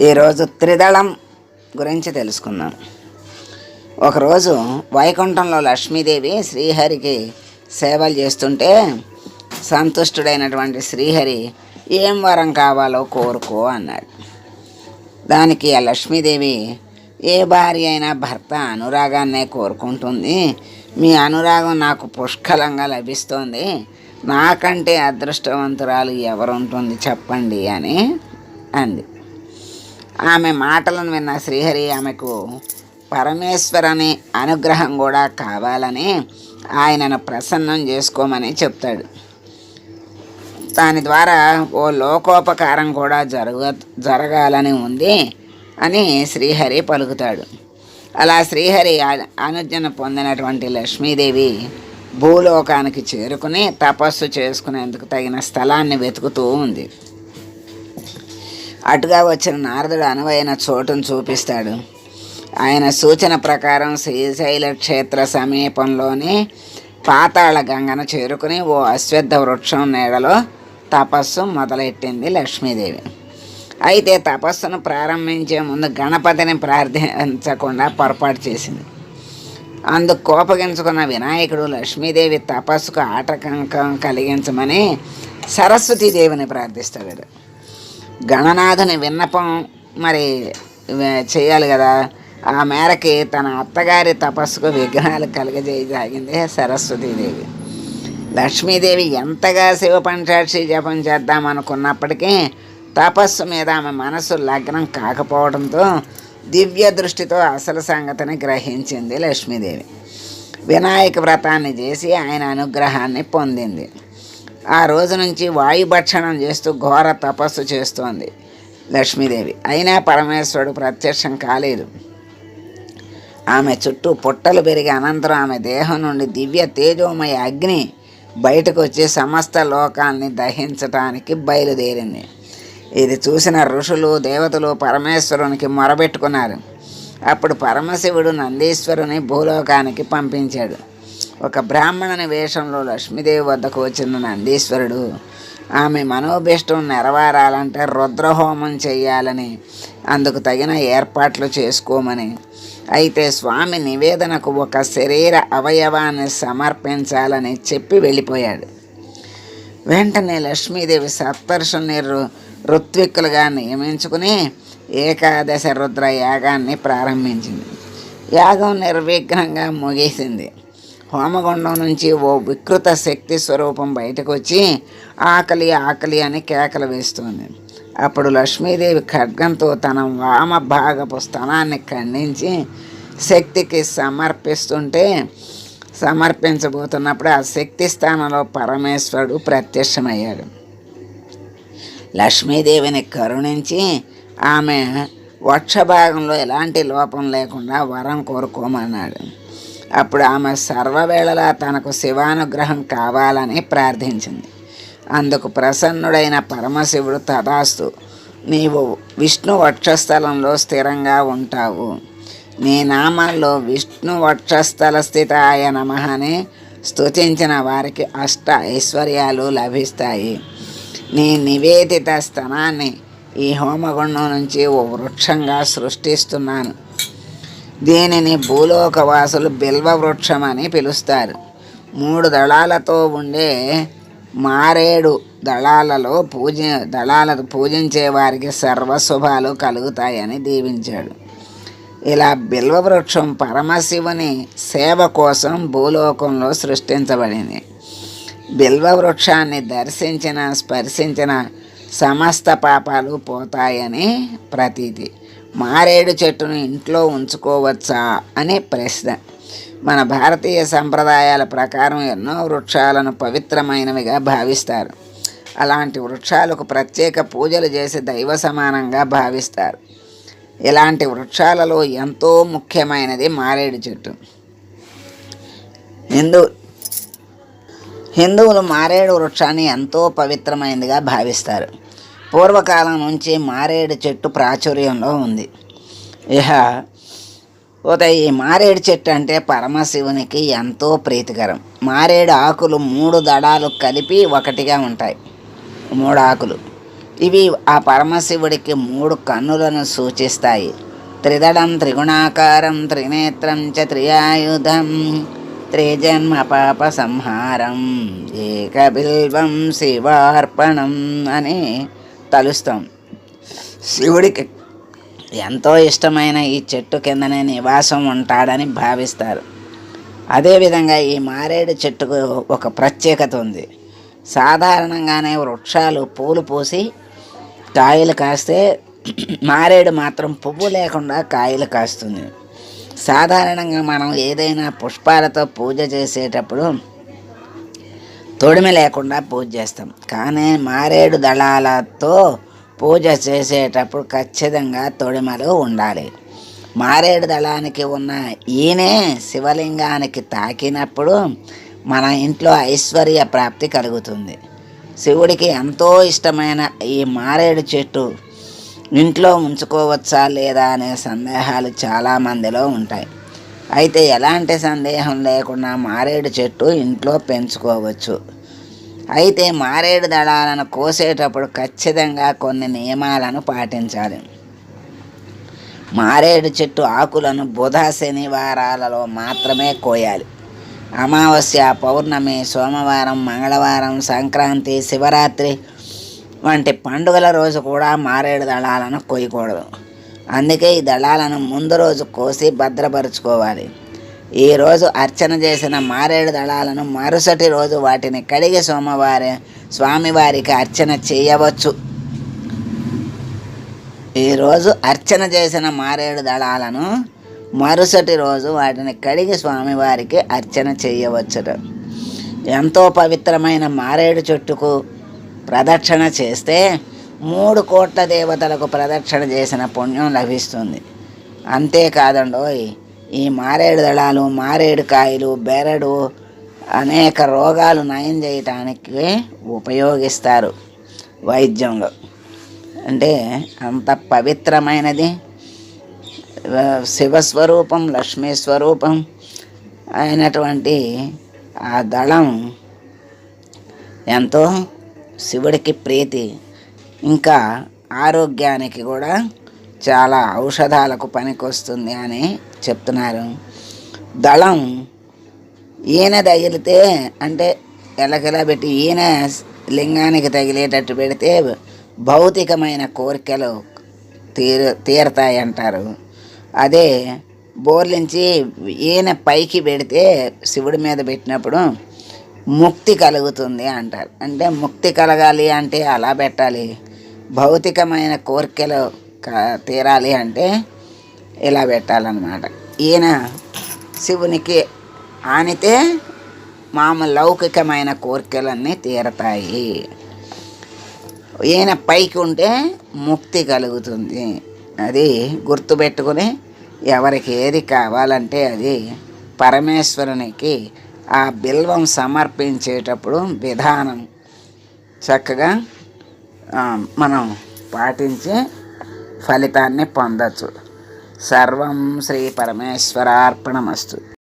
ఈరోజు త్రిదళం గురించి తెలుసుకుందాం. ఒకరోజు వైకుంఠంలో లక్ష్మీదేవి శ్రీహరికి సేవలు చేస్తుంటే సంతుష్టుడైనటువంటి శ్రీహరి ఏం వరం కావాలో కోరుకో అన్నాడు. దానికి ఆ లక్ష్మీదేవి ఏ భార్య అయినా భర్త అనురాగాన్నే కోరుకుంటుంది. మీ అనురాగం నాకు పుష్కలంగా లభిస్తోంది. నాకంటే అదృష్టవంతురాలు ఎవరుంటుంది చెప్పండి అని అంది. ఆమె మాటలను విన్న శ్రీహరి ఆమెకు పరమేశ్వరని అనుగ్రహం కూడా కావాలని ఆయనను ప్రసన్నం చేసుకోమని చెప్తాడు. దాని ద్వారా ఓ లోకోపకారం కూడా జరగ జరగాలని ఉంది అని శ్రీహరి పలుకుతాడు. అలా శ్రీహరి అనుజ్ఞను పొందినటువంటి లక్ష్మీదేవి భూలోకానికి చేరుకుని తపస్సు చేసుకునేందుకు తగిన స్థలాన్ని వెతుకుతూ ఉంది. అటుగా వచ్చిన నారదుడు అనువైన చోటును చూపిస్తాడు. ఆయన సూచన ప్రకారం శ్రీశైల క్షేత్ర సమీపంలోని పాతాళ గంగను చేరుకుని ఓ అశ్వద్ధ వృక్షం నీడలో తపస్సు మొదలెట్టింది లక్ష్మీదేవి. అయితే తపస్సును ప్రారంభించే ముందు గణపతిని ప్రార్థించకుండా పొరపాటు చేసింది. అందుకు కోపగించుకున్న వినాయకుడు లక్ష్మీదేవి తపస్సుకు ఆటంకం కలిగించమని సరస్వతీదేవిని ప్రార్థిస్తాడు. గణనాథుని విన్నపం మరి చేయాలి కదా. ఆ మేరకి తన అత్తగారి తపస్సుకు విఘ్నాలు కలగజేయసాగింది సరస్వతీదేవి. లక్ష్మీదేవి ఎంతగా శివ పంచాక్షి జపం చేద్దామనుకున్నప్పటికీ తపస్సు మీద ఆమె మనసు లగ్నం కాకపోవడంతో దివ్య దృష్టితో అసలు సంగతిని గ్రహించింది లక్ష్మీదేవి. వినాయక వ్రతాన్ని చేసి ఆయన అనుగ్రహాన్ని పొందింది. ఆ రోజు నుంచి వాయుభక్షణం చేస్తూ ఘోర తపస్సు చేస్తోంది లక్ష్మీదేవి. అయినా పరమేశ్వరుడు ప్రత్యక్షం కాలేదు. ఆమె చుట్టూ పుట్టలు పెరిగి అనంతరం ఆమె దేహం నుండి దివ్య తేజోమయ అగ్ని బయటకు వచ్చి సమస్త లోకాల్ని దహించటానికి బయలుదేరింది. ఇది చూసిన ఋషులు దేవతలు పరమేశ్వరునికి మొరబెట్టుకున్నారు అప్పుడు పరమశివుడు నందీశ్వరుని భూలోకానికి పంపించాడు. ఒక బ్రాహ్మణుని వేషంలో లక్ష్మీదేవి వద్దకు వచ్చిన నందీశ్వరుడు ఆమె మనోభీష్టం నెరవేరాలంటే రుద్రహోమం చేయాలని అందుకు తగిన ఏర్పాట్లు చేసుకోమని. అయితే స్వామి నివేదనకు ఒక శరీర అవయవాన్ని సమర్పించాలని చెప్పి వెళ్ళిపోయాడు. వెంటనే లక్ష్మీదేవి సప్తర్షుని ఋత్విక్కులుగా నియమించుకుని ఏకాదశ రుద్ర యాగాన్ని ప్రారంభించింది. యాగం నిర్విఘ్నంగా ముగిసింది. హోమగుండం నుంచి ఓ వికృత శక్తి స్వరూపం బయటకు వచ్చి ఆకలి ఆకలి అని కేకలు వేస్తుంది. అప్పుడు లక్ష్మీదేవి ఖడ్గంతో తన వామ భాగపు స్థలాన్ని ఖండించి శక్తికి సమర్పిస్తుంటే సమర్పించబోతున్నప్పుడు ఆ శక్తి స్థానంలో పరమేశ్వరుడు ప్రత్యక్షమయ్యాడు. లక్ష్మీదేవిని కరుణించి ఆమె వక్షభాగంలో ఎలాంటి లోపం లేకుండా వరం కోరుకోమన్నాడు. అప్పుడు ఆమె సర్వవేళలా తనకు శివానుగ్రహం కావాలని ప్రార్థించింది. అందుకు ప్రసన్నుడైన పరమశివుడు తదాస్తు నీవు విష్ణు వక్షస్థలంలో స్థిరంగా ఉంటావు. నీ నామంలో విష్ణు వక్షస్థల స్థితాయ నమ అని స్తుతించిన వారికి అష్ట ఐశ్వర్యాలు లభిస్తాయి. నీ నివేదిత స్థనాన్ని ఈ హోమగుండం నుంచి ఓ వృక్షంగా సృష్టిస్తున్నాను. దీనిని భూలోకవాసులు బిల్వ వృక్షం అని పిలుస్తారు. మూడు దళాలతో ఉండే మారేడు దళాలలో పూజ దళాల పూజించే వారికి సర్వశుభాలు కలుగుతాయని దీవించాడు. ఇలా బిల్వవృక్షం పరమశివుని సేవ కోసం భూలోకంలో సృష్టించబడింది. బిల్వవృక్షాన్ని దర్శించిన స్పర్శించిన సమస్త పాపాలు పోతాయని ప్రతీతి. మారేడు చెట్టును ఇంట్లో ఉంచుకోవచ్చా అనే ప్రశ్న. మన భారతీయ సంప్రదాయాల ప్రకారం ఎన్నో వృక్షాలను పవిత్రమైనవిగా భావిస్తారు. అలాంటి వృక్షాలకు ప్రత్యేక పూజలు చేసి దైవ సమానంగా భావిస్తారు. ఇలాంటి వృక్షాలలో ఎంతో ముఖ్యమైనది మారేడు చెట్టు. హిందూ హిందువులు మారేడు వృక్షాన్ని ఎంతో పవిత్రమైనదిగా భావిస్తారు. పూర్వకాలం నుంచి మారేడు చెట్టు ప్రాచుర్యంలో ఉంది. ఇహ పోతే ఈ మారేడు చెట్టు అంటే పరమశివునికి ఎంతో ప్రీతికరం. మారేడు ఆకులు మూడు దడాలు కలిపి ఒకటిగా ఉంటాయి. మూడు ఆకులు. ఇవి ఆ పరమశివుడికి మూడు కన్నులను సూచిస్తాయి. త్రిదడం త్రిగుణాకారం త్రినేత్రం చ త్రియాయుధం త్రిజన్మ పాప సంహారం ఏకబిల్వం శివార్పణం అని తలుస్తాం. శివుడికి ఎంతో ఇష్టమైన ఈ చెట్టు కిందనే నివాసం ఉంటాడని భావిస్తారు. అదేవిధంగా ఈ మారేడు చెట్టుకు ఒక ప్రత్యేకత ఉంది. సాధారణంగానే వృక్షాలు పూలు పూసి కాయలు కాస్తే మారేడు మాత్రం పువ్వు లేకుండా కాయలు కాస్తుంది. సాధారణంగా మనం ఏదైనా పుష్పాలతో పూజ చేసేటప్పుడు తొడిమి లేకుండా పూజ చేస్తాం. కానీ మారేడు దళాలతో పూజ చేసేటప్పుడు ఖచ్చితంగా తొడిమలు ఉండాలి. మారేడు దళానికి ఉన్న ఈయనే శివలింగానికి తాకినప్పుడు మన ఇంట్లో ఐశ్వర్య ప్రాప్తి కలుగుతుంది. శివుడికి ఎంతో ఇష్టమైన ఈ మారేడు చెట్టు ఇంట్లో ఉంచుకోవచ్చా లేదా అనే సందేహాలు చాలామందిలో ఉంటాయి. అయితే ఎలాంటి సందేహం లేకుండా మారేడు చెట్టు ఇంట్లో పెంచుకోవచ్చు. అయితే మారేడు దళాలను కోసేటప్పుడు ఖచ్చితంగా కొన్ని నియమాలను పాటించాలి. మారేడు చెట్టు ఆకులను బుధ శనివారాలలో మాత్రమే కోయాలి. అమావాస్య పౌర్ణమి సోమవారం మంగళవారం సంక్రాంతి శివరాత్రి వంటి పండుగల రోజు కూడా మారేడు దళాలను కొయ్యకూడదు. అందుకే ఈ దళాలను ముందు రోజు కోసి భద్రపరుచుకోవాలి. ఈ రోజు అర్చన చేసిన మారేడు దళాలను మరుసటి రోజు వాటిని కడిగి సోమవారి స్వామివారికి అర్చన చేయవచ్చు. ఈరోజు అర్చన చేసిన మారేడు దళాలను మరుసటి రోజు వాటిని కడిగి స్వామివారికి అర్చన చేయవచ్చుట. ఎంతో పవిత్రమైన మారేడు చెట్టుకు ప్రదక్షిణ చేస్తే మూడు కోట్ల దేవతలకు ప్రదక్షిణ చేసిన పుణ్యం లభిస్తుంది. అంతేకాదండోయ్ ఈ మారేడు దళాలు మారేడు కాయలు బెరడు అనేక రోగాలు నయం చేయటానికి ఉపయోగిస్తారు వైద్యంలో అంటే అంత పవిత్రమైనది. శివస్వరూపం లక్ష్మీ స్వరూపం అయినటువంటి ఆ దళం ఎంతో శివుడికి ప్రీతి. ఇంకా ఆరోగ్యానికి కూడా చాలా ఔషధాలకు పనికొస్తుంది అని చెప్తున్నారు. దళం ఈయన తగిలితే అంటే ఎలకెలా పెట్టి ఈయన లింగానికి తగిలేటట్టు పెడితే భౌతికమైన కోరికలు తీర తీరతాయి అంటారు అదే బోర్లించి ఈయన పైకి పెడితే శివుడి మీద పెట్టినప్పుడు ముక్తి కలుగుతుంది అంటారు. అంటే ముక్తి కలగాలి అంటే అలా పెట్టాలి. భౌతికమైన కోరికలు తీరాలి అంటే ఇలా పెట్టాలన్నమాట. ఈయన శివునికి ఆనితే మామూలు లౌకికమైన కోరికలన్నీ తీరతాయి. ఈయన పైకి ఉంటే ముక్తి కలుగుతుంది. అది గుర్తుపెట్టుకుని ఎవరికి ఏది కావాలంటే అది పరమేశ్వరునికి ఆ బిల్వం సమర్పించేటప్పుడు విధానం చక్కగా మనం పాటించి ఫలితాన్ని పొందవచ్చు సర్వం శ్రీ పరమేశ్వరార్పణమస్తు.